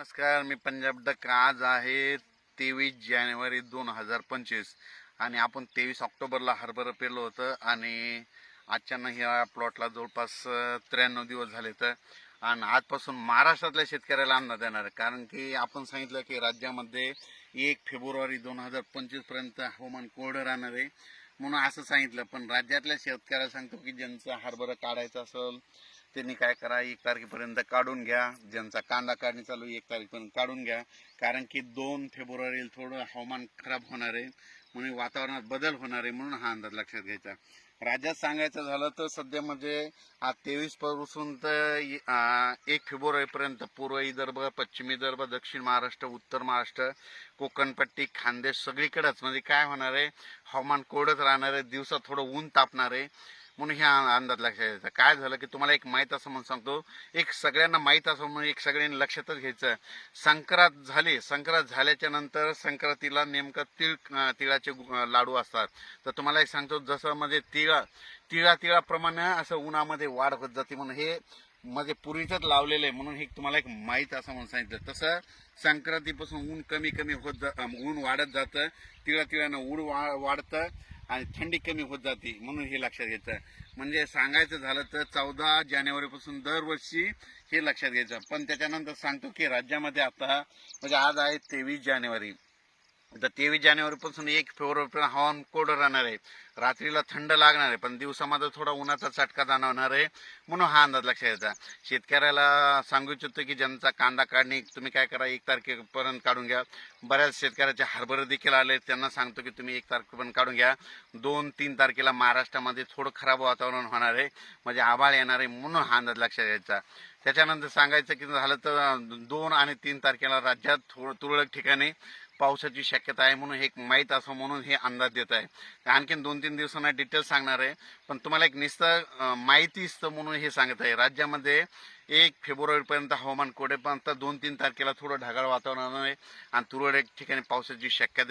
नमस्कार मी पंजाब डक. आज आहे तेवीस जानेवारी दोन हजार पंचवीस आणि आपण तेवीस ऑक्टोबरला हरभरं पेरलं होतं आणि अचानक ह्या प्लॉटला जवळपास त्र्याण्णव दिवस झाले तर. आणि आजपासून महाराष्ट्रातल्या शेतकऱ्याला अंदाज येणार आहे. कारण की आपण सांगितलं की राज्यामध्ये एक फेब्रुवारी दोन हजार पंचवीसपर्यंत हवामान कोरडं राहणार आहे. म्हणून असं सांगितलं. पण राज्यातल्या शेतकऱ्याला सांगतो की ज्यांचा हरभरा काढायचा असेल त्यांनी काय करा एक तारखेपर्यंत काढून घ्या. ज्यांचा कांदा काढणी चालू आहे, एक तारखेपर्यंत काढून घ्या. कारण की दोन फेब्रुवारीला थोडं हवामान खराब होणार आहे. म्हणून वातावरणात बदल होणार आहे म्हणून हा अंदाज लक्षात घ्यायचा. राज्यात सांगायचं झालं तर सध्या म्हणजे आज तेवीसपासून तर एक फेब्रुवारीपर्यंत पूर्व विदर्भ पश्चिम विदर्भ दक्षिण महाराष्ट्र उत्तर महाराष्ट्र कोकणपट्टी खानदेश सगळीकडेच म्हणजे काय होणार आहे? हवामान कोरडच राहणार आहे. दिवसात थोडं ऊन तापणार आहे. म्हणून ह्या अंदाज लक्षात घ्यायचा काय झालं की तुम्हाला एक माहीत असं म्हणून सांगतो एक सगळ्यांना माहीत असं म्हणून एक सगळ्यांनी लक्षातच घ्यायचं. संक्रांत झाली संक्रांत झाल्याच्यानंतर संक्रांतीला नेमकं तिळ तिळाचे लाडू असतात. तर तुम्हाला एक सांगतो जसं म्हणजे तिळा तिळा तिळाप्रमाणे असं उन्हामध्ये वाढ होत जाते म्हणून हे मध्ये पूर्वीचंच लावलेलं आहे म्हणून हे तुम्हाला एक माहीत असं म्हणून सांगितलं. तसं संक्रांतीपासून ऊन कमी कमी होत जा ऊन वाढत जातं तिळा तिळानं ऊन वा वाढतं. आणि थंडी कमी होत जाते म्हणून हे लक्षात घ्यायचं. म्हणजे सांगायचं झालं तर चौदा जानेवारीपासून दरवर्षी हे लक्षात घ्यायचं. पण त्याच्यानंतर सांगतो की राज्यामध्ये आता म्हणजे आज आहे तेवीस जानेवारी. तर तेवीस जानेवारीपासून एक फेब्रुवारीपर्यंत हवामान कोरडं राहणार आहे. रात्रीला थंड लागणार आहे पण दिवसामध्ये थोडा उन्हाचा चटका जाणवणार आहे म्हणून हा अंदाज लक्षात घ्यायचा शेतकऱ्याला सांगू इच्छितो की ज्यांचा कांदा काढणे तुम्ही काय करा एक तारखेपर्यंत काढून घ्या. बऱ्याच शेतकऱ्याचे हरभरे देखील आले त्यांना सांगतो की तुम्ही एक तारखेपर्यंत काढून घ्या. दोन तीन तारखेला महाराष्ट्रामध्ये थोडं खराब वातावरण होणार आहे म्हणजे आभाळ येणार आहे म्हणून हा अंदाज लक्षात घ्यायचा त्याच्यानंतर सांगायचं की झालं तर दोन आणि तीन तारखेला राज्यात थोडं तुरळक ठिकाणी पावसाची शक्यता आहे म्हणून हे एक माहीत असं म्हणून हे अंदाज देत आहे. आणखीन दोन तीन दिवसांना डिटेल सांगणार आहे. पण तुम्हाला एक नुसतं माहिती असतं म्हणून हे सांगत आहे. राज्यामध्ये एक फेब्रुवारीपर्यंत हवामान कोरडे पण दोन तीन तारखेला थोडं ढगाळ वातावरण आहे आणि तुरळक ठिकाणी पावसाची शक्यता